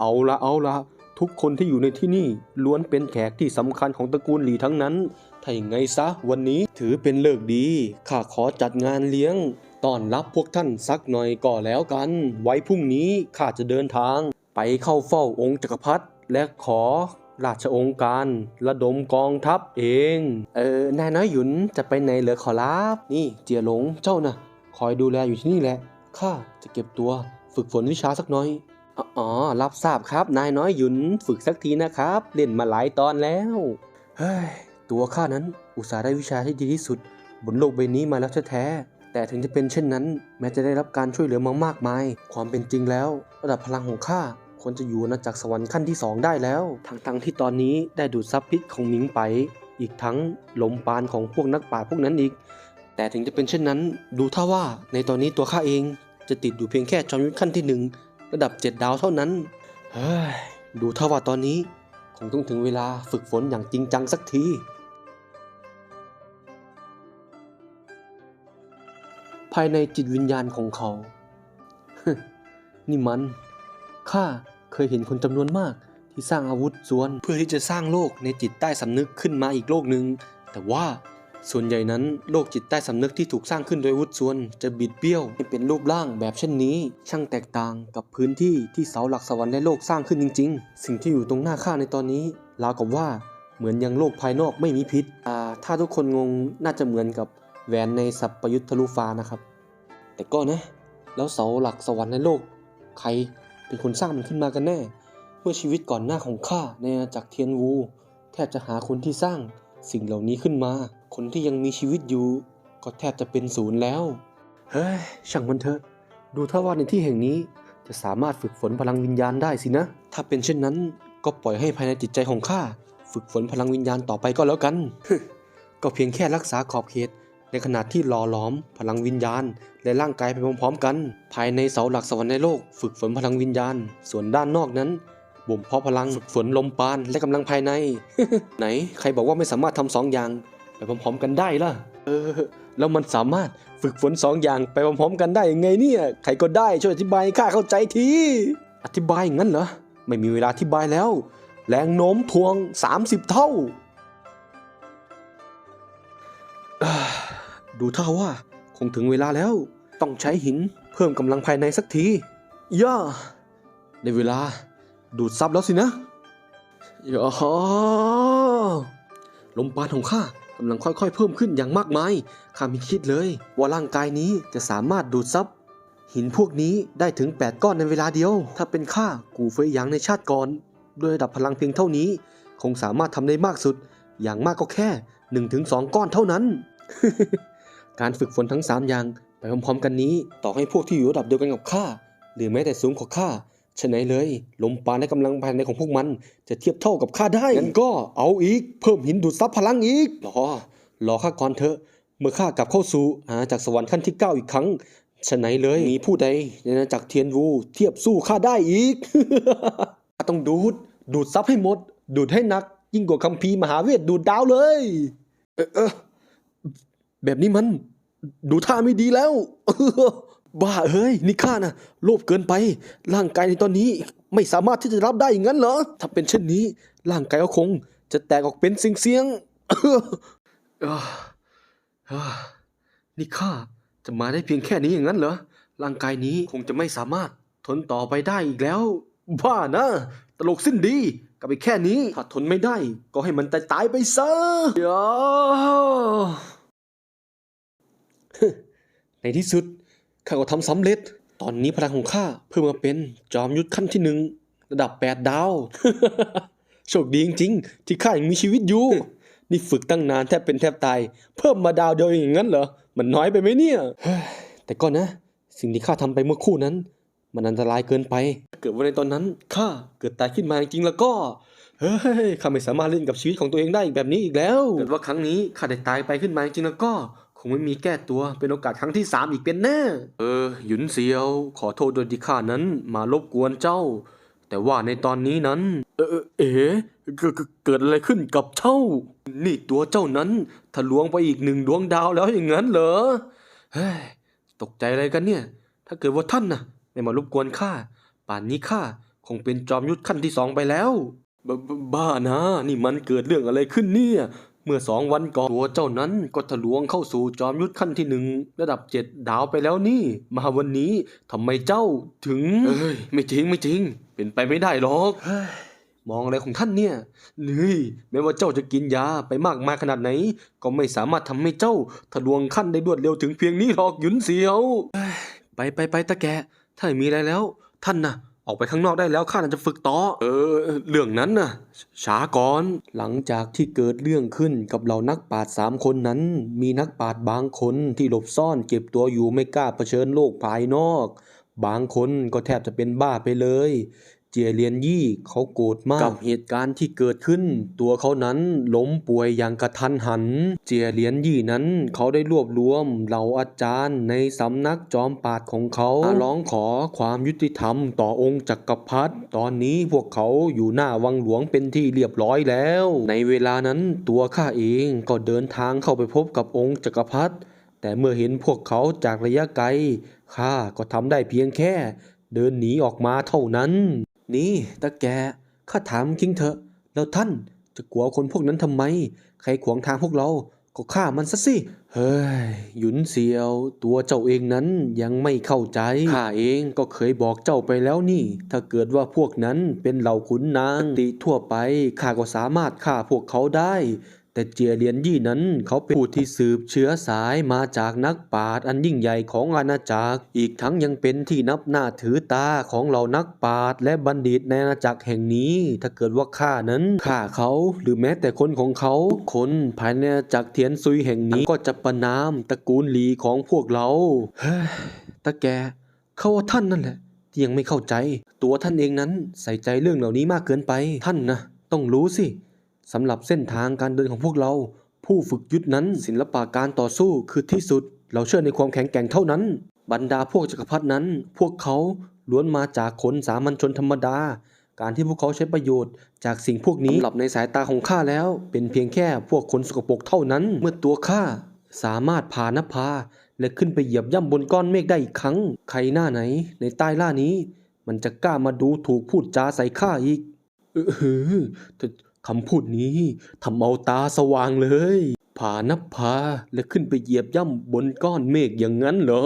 เอาละเอาละทุกคนที่อยู่ในที่นี่ล้วนเป็นแขกที่สำคัญของตระกูลหลีทั้งนั้น ถ้าอย่างไงซะวันนี้ถือเป็นเลิกดี ข้าขอจัดงานเลี้ยงต้อนรับพวกท่านสักหน่อยก็แล้วกัน ไว้พรุ่งนี้ข้าจะเดินทาง ไปเข้าเฝ้าองค์จักรพรรดิและขอราชองค์การระดมกองทัพเอง เออนายน้อยหยุนจะไปไหนเหรอขอรับนี่เจียหลงเจ้านะคอยดูแลอยู่ที่นี่แหละข้าจะเก็บตัวฝึกฝนวิชาสักหน่อย อ๋อ รับทราบครับ นายน้อยหยุนฝึกสักทีนะครับ เล่นมาหลายตอนแล้ว เฮ้ย ตัวข้านั้น อุตส่าห์ได้วิชาที่ดีที่สุด บนโลกใบนี้มาแล้วแท้ๆแต่ถึงจะเป็นเช่นนั้น แม้จะได้รับการช่วยเหลือมามากมาย ความเป็นจริงแล้ว ระดับพลังของข้าควรจะอยู่อาณาจักรสวรรค์ขั้นที่สองได้แล้ว ทั้งๆที่ตอนนี้ได้ดูดซับพิษของหมิงไป อีกทั้งลมปานของพวกนักป่าพวกนั้นอีก แต่ถึงจะเป็นเช่นนั้น ดูท่าว่าในตอนนี้ตัวข้าเองจะติดอยู่เพียงแค่จอมยุทธขั้นที่หนึ่ง ระดับเจ็ดดาวเท่านั้นเฮ้ยดูเท่าว่าตอนนี้ คงต้องถึงเวลาฝึกฝนอย่างจริงจังสักที ภายในจิตวิญญาณของเขา นี่มัน ข้าเคยเห็นคนจำนวนมากที่สร้างอาวุธส่วนเพื่อที่จะสร้างโลกในจิตใต้สำนึกขึ้นมาอีกโลกหนึ่งแต่ว่า ส่วนใหญ่นั้นโลกจิตใต้สำนึกที่ถูกสร้างขึ้นโดยวุธส่วน จะบิดเบี้ยวให้เป็นรูปร่างแบบเช่นนี้ ช่างแตกต่างกับพื้นที่ที่เสาหลักสวรรค์และโลกสร้างขึ้นจริง ๆ สิ่งที่อยู่ตรงหน้าข้าในตอนนี้ราวกับว่าเหมือนยังโลกภายนอกไม่มีพิษอ่าถ้าทุกคนงงน่าจะเหมือนกับแหวนในสัพปยุทธลุฟ้านะครับ แต่ก็นะ แล้วเสาหลักสวรรค์ในโลก ใครเป็นคนสร้างมันขึ้นมากันแน่ เมื่อชีวิตก่อนหน้าของข้าในอาณาจักรเทียนวู แทบจะหาคนที่สร้าง สิ่งเหล่านี้ขึ้นมา คนที่ยังมีชีวิตอยู่ ก็แทบจะเป็นศูนย์แล้ว เฮ้ย ช่างมันเถอะ ดูถ้าว่าในที่แห่งนี้จะสามารถฝึกฝนพลังวิญญาณได้สินะ ถ้าเป็นเช่นนั้น ก็ปล่อยให้ภายในจิตใจของข้าฝึกฝนพลังวิญญาณต่อไปก็แล้วกัน ก็เพียงแค่รักษาขอบเขต ในขณะที่หล่อหลอม พลังวิญญาณ และร่างกายไปพร้อมๆกัน ภายในเสาหลักสวรรค์ในโลก ฝึกฝนพลังวิญญาณ ส่วนด้านนอกนั้น บ่มเพาะพลังฝึกฝนลมปานและกำลังภายใน ไหนใครบอกว่าไม่สามารถทำสองอย่างไปพร้อมๆกันได้ล่ะ เออ แล้วมันสามารถฝึกฝนสองอย่างไปพร้อมๆกันได้ยังไงเนี่ย ใครก็ได้ช่วยอธิบายให้ข้าเข้าใจที อธิบายอย่างนั้นเหรอ ไม่มีเวลาอธิบายแล้ว แรงโน้มถ่วง 30 เท่าอ่า ดูท่าว่า คงถึงเวลาแล้ว ต้องใช้หินเพิ่มกำลังภายในสักที ย่าได้เวลา ดูดซับแล้วสินะย่าลมปานของข้ากำลังค่อยๆ เพิ่มขึ้นอย่างมากมาย ข้าไม่คิดเลย ว่าร่างกายนี้จะสามารถดูดซับหินพวกนี้ได้ถึง 8 ก้อนในเวลาเดียว ถ้าเป็นข้ากูเฟยหยางในชาติก่อน ด้วยระดับพลังเพียงเท่านี้ คงสามารถทำได้มากสุด อย่างมากก็แค่ 1-2 ก้อนเท่านั้น การฝึกฝนทั้ง 3 อย่าง ไปพร้อมๆ กันนี้ ต่อให้พวกที่อยู่ระดับเดียวกันกับข้า หรือแม้แต่สูงกว่าข้า ฉะไหนเลย ลมปราณและกำลังภายในของพวกมัน จะเทียบเท่ากับข้าได้งั้นก็เอาอีก เพิ่มหินดูดซับพลังอีกรอรอข้าก่อนเถอะ เมื่อข้ากลับเข้าสู่อาณาจักรสวรรค์ขั้นที่9อีกครั้งฉะไหนเลยมีผู้ใดในอาณาจักรเทียนวูเทียบสู้ข้าได้อีก ข้าต้องดูด ดูดซับให้หมด ดูดให้หนัก ยิ่งกว่าคัมภีร์มหาเวทดูดดาวเลย เออเออแบบนี้มัน ดูท่าไม่ดีแล้ว บ้าเอ้ยนี่ข้านะโลภเกินไป ร่างกายในตอนนี้ไม่สามารถที่จะรับได้อย่างนั้นเหรอ ถ้าเป็นเช่นนี้ ร่างกายก็คง จะแตกออกเป็นเสียงๆนี่ข้าจะมาได้เพียงแค่นี้อย่างนั้นเหรอ ร่างกายนี้คงจะไม่สามารถทนต่อไปได้อีกแล้ว บ้านะ ตลกสิ้นดีกับไปแค่นี้ ถ้าทนไม่ได้ ก็ให้มันตายตายไปซะอย่าในที่สุด ข้าก็ทำสำเร็จ ตอนนี้พลังของข้าเพิ่มมาเป็นจอมยุทธขั้นที่หนึ่งระดับแปดดาว โชคดีจริงๆ ที่ข้ายังมีชีวิตอยู่ นี่ฝึกตั้งนานแทบเป็นแทบตาย เพิ่มมาดาวเดียวอย่างนั้นเหรอ มันน้อยไปไหมเนี่ย แต่ก็นะ สิ่งที่ข้าทำไปเมื่อคู่นั้น มันอันตรายเกินไป เกิดว่าในตอนนั้นข้าเกิดตายขึ้นมาจริงแล้วก็เฮ้ยข้าไม่สามารถเล่นกับชีวิตของตัวเองได้อีกแบบนี้อีกแล้ว เกิดว่าครั้งนี้ข้าได้ตายไปขึ้นมาจริงแล้วก็ คงไม่มีแก้ตัวเป็นโอกาสครั้งที่สามอีกเป็นแน่ เออ หยุนเซียว ขอโทษโดยที่ข้านั้นมารบกวนเจ้า แต่ว่าในตอนนี้นั้น เออเออเอ๋เกิดเกิดอะไรขึ้นกับเจ้า นี่ตัวเจ้านั้นทะลวงไปอีกหนึ่งดวงดาวแล้วอย่างนั้นเหรอเฮ้ยตกใจอะไรกันเนี่ย ถ้าเกิดว่าท่านน่ะ ไม่มารบกวนข้าป่านนี้ข้าคงเป็นจอมยุทธขั้นที่สองไปแล้วบบบบ้านะ นี่มันเกิดเรื่องอะไรขึ้นเนี่ยเมื่อสองวันก่อนตัวเจ้านั้นก็ทะลวงเข้าสู่จอมยุทธขั้นที่หนึ่งระดับเจ็ดดาวไปแล้วนี่ มาวันนี้ทำไมเจ้าถึงเอ้ยไม่จริงไม่จริง เป็นไปไม่ได้หรอกเฮ้ยมองอะไรของท่านเนี่ยนี่แม้ว่าเจ้าจะกินยาไปมากมายขนาดไหน ก็ไม่สามารถทำให้เจ้าทะลวงขั้นได้รวดเร็วถึงเพียงนี้หรอกหยุนเสียวเฮ้ยไปไปไปตะแกถ้าไม่มีอะไรแล้ว ท่านน่ะอ อกไปข้างนอกได้แล้วข้าน่าจะฝึกต่อ เออ เรื่องนั้นน่ะ ช้าก่อน หลังจากที่เกิดเรื่องขึ้นกับเหล่านักปราชญ์สามคนนั้น มีนักปราชญ์บางคนที่หลบซ่อนเก็บตัวอยู่ไม่กล้าเผชิญโลกภายนอก บางคนก็แทบจะเป็นบ้าไปเลย เจียเลียนยี่เขาโกรธมากกับเหตุการณ์ที่เกิดขึ้น ตัวเขานั้นล้มป่วยอย่างกระทันหัน เจียเลียนยี่นั้นเขาได้รวบรวมเหล่าอาจารย์ในสำนักจอมปาดของเขาร้องขอความยุติธรรมต่อองค์จักรพรรดิตอนนี้พวกเขาอยู่หน้าวังหลวงเป็นที่เรียบร้อยแล้ว ในเวลานั้นตัวข้าเองก็เดินทางเข้าไปพบกับองค์จักรพรรดิแต่เมื่อเห็นพวกเขาจากระยะไกลข้าก็ทำได้เพียงแค่ เดินหนีออกมาเท่านั้น นี่ตาแกข้าถามจริงเถอะ แล้วท่านจะกลัวคนพวกนั้นทำไม ใครขวางทางพวกเรา ก็ฆ่ามันซะสิ เฮ้ย หยุนเสียว ตัวเจ้าเองนั้นยังไม่เข้าใจ ข้าเองก็เคยบอกเจ้าไปแล้วนี่ ถ้าเกิดว่าพวกนั้นเป็นเหล่าขุนนางติทั่วไป ข้าก็สามารถฆ่าพวกเขาได้ แต่เจียเลียนยี่นั้น เขาเป็นผู้ที่สืบเชื้อสายมาจากนักปราชญ์อันยิ่งใหญ่ของอาณาจักร อีกทั้งยังเป็นที่นับหน้าถือตาของเหล่านักปราชญ์และบัณฑิตในอาณาจักรแห่งนี้ ถ้าเกิดว่าข้านั้นฆ่าเขาหรือแม้แต่คนของเขาคนภายในอาณาจักรเทียนซุยแห่งนี้ก็จะประนามตระกูลหลีของพวกเราเฮ้ยตาแกเขาว่าท่านนั่นแหละที่ยังไม่เข้าใจ ตัวท่านเองนั้นใส่ใจเรื่องเหล่านี้มากเกินไป ท่านนะต้องรู้สิ สำหรับเส้นทางการเดินของพวกเรา ผู้ฝึกยุทธนั้นศิลปะการต่อสู้คือที่สุด เราเชื่อในความแข็งแกร่งเท่านั้น บรรดาพวกจักรพรรดินั้น พวกเขาล้วนมาจากคนสามัญชนธรรมดา การที่พวกเขาใช้ประโยชน์ จากสิ่งพวกนี้สำหรับในสายตาของข้าแล้ว เป็นเพียงแค่พวกคนสกปรกเท่านั้น เมื่อตัวข้าสามารถพานภาและขึ้นไปเหยียบย่ำบนก้อนเมฆได้อีกครั้ง ใครหน้าไหน ในใต้ล่านี้ มันจะกล้ามาดูถูกพูดจาใส่ข้าอีก เออเออ คำพูดนี้ทำเอาตาสว่างเลยผานับพาและขึ้นไปเหยียบย่ำบนก้อนเมฆอย่างนั้นเหรอ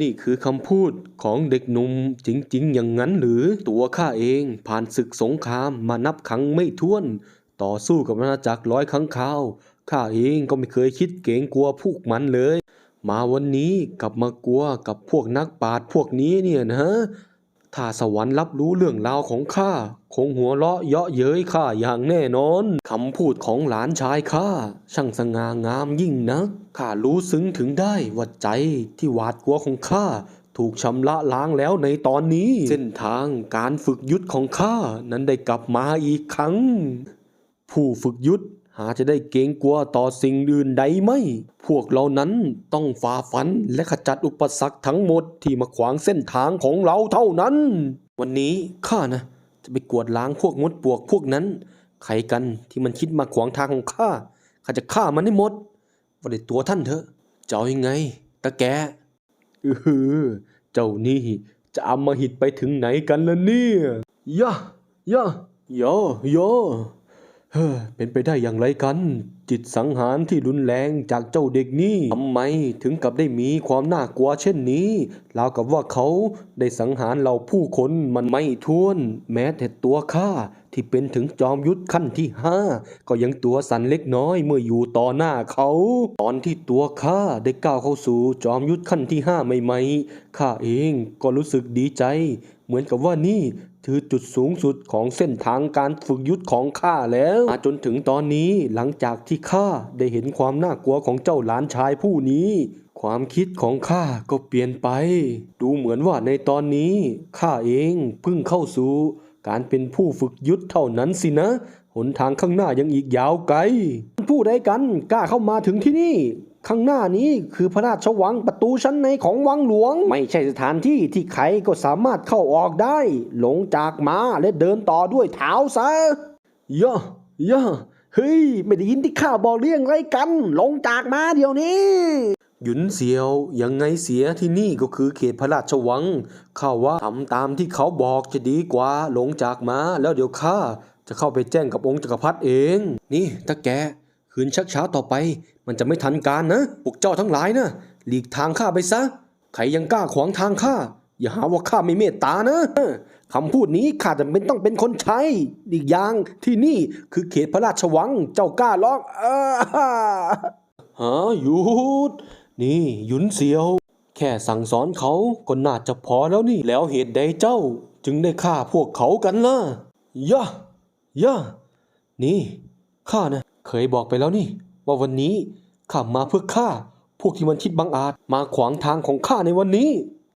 นี่คือคำพูดของเด็กหนุ่มจริง ๆ อย่างนั้นหรือตัวข้าเองผ่านศึกสงครามมานับครั้งไม่ถ้วน ต่อสู้กับอาณาจักรร้อยครั้งคราวข้าเองก็ไม่เคยคิดเกรงกลัวพวกมันเลย มาวันนี้กลับมากลัวกับพวกนักปราชญ์พวกนี้เนี่ยนะ ถ้าสวรรค์รับรู้เรื่องราวของข้าคงหัวเราะเยาะเย้ยข้าอย่างแน่นอนคำพูดของหลานชายข้าช่างสง่างามยิ่งนักข้ารู้ซึ้งถึงได้ว่าใจที่หวาดกลัวของข้าถูกชำระล้างแล้วในตอนนี้ เส้นทางการฝึกยุทธของข้านั้นได้กลับมาอีกครั้ง ผู้ฝึกยุทธ หาจะได้เกรงกลัวต่อสิ่งอื่นใดไม่ พวกเรานั้นต้องฝ่าฟันและขจัดอุปสรรคทั้งหมดที่มาขวางเส้นทางของเราเท่านั้น วันนี้ข้านะจะไปกวดล้างพวกมดปลวกพวกนั้น ใครกันที่มันคิดมาขวางทางของข้า ข้าจะฆ่ามันให้หมดว่าแต่ตัวท่านเถอะจะเอายังไงตาแกเออเจ้านี่จะเอามาหิดไปถึงไหนกันล่ะเนี่ยย่าย่าย่อย่ เฮ้อเป็นไปได้อย่างไรกัน จิตสังหารที่รุนแรงจากเจ้าเด็กนี่ทำไมถึงกับได้มีความน่ากลัวเช่นนี้ราวกับว่าเขาได้สังหารเราผู้คนมันไม่ท้วน แม้แต่ตัวข้าที่เป็นถึงจอมยุทธขั้นที่ห้าก็ยังตัวสั่นเล็กน้อยเมื่ออยู่ต่อหน้าเขา ตอนที่ตัวข้าได้ก้าวเข้าสู่จอมยุทธขั้นที่ห้าใหม่ๆข้าเองก็รู้สึกดีใจ เหมือนกับว่านี่ คือจุดสูงสุดของเส้นทางการฝึกยุทธของข้าแล้วมาจนถึงตอนนี้หลังจากที่ข้าได้เห็นความน่ากลัวของเจ้าหลานชายผู้นี้ ความคิดของข้าก็เปลี่ยนไป ดูเหมือนว่าในตอนนี้ข้าเองเพิ่งเข้าสู่การเป็นผู้ฝึกยุทธเท่านั้นสินะ หนทางข้างหน้ายังอีกยาวไกล ผู้ใดกันกล้าเข้ามาถึงที่นี่ ข้างหน้านี้คือพระราชวังประตูชั้นในของวังหลวง ไม่ใช่สถานที่ที่ใครก็สามารถเข้าออกได้ ลงจากม้าและเดินต่อด้วยเท้าซะย่อย่อเฮ้ย ไม่ได้ยินที่ข้าบอกเรื่องไรกัน ลงจากม้าเดี๋ยวนี้ หยุนเสียวยังไงเสียที่นี่ก็คือเขตพระราชวังข้าว่าทำตามที่เขาบอกจะดีกว่าลงจากมาแล้วเดี๋ยวข้าจะเข้าไปแจ้งกับองค์จักรพรรดิเอง นี่ถ้าแก คืนชักช้าต่อไป มันจะไม่ทันการนะพวกเจ้าทั้งหลายนะหลีกทางข้าไปซะใครยังกล้าขวางทางข้าอย่าหาว่าข้าไม่เมตตานะคำพูดนี้ข้าจะเป็นต้องเป็นคนใช้อีกอย่างที่นี่คือเขตพระราชวังเจ้ากล้าล้องเออฮะหยุดนี่หยุนเสียว แค่สั่งสอนเขาก็น่าจะพอแล้วนี่ แล้วเหตุใดเจ้า จึงได้ฆ่าพวกเขากันล่ะย่าย่านี่ข้านะ เคยบอกไปแล้วนี่ ว่าวันนี้ข้ามาเพื่อฆ่าพวกที่มันคิดบังอาจมาขวางทางของข้าในวันนี้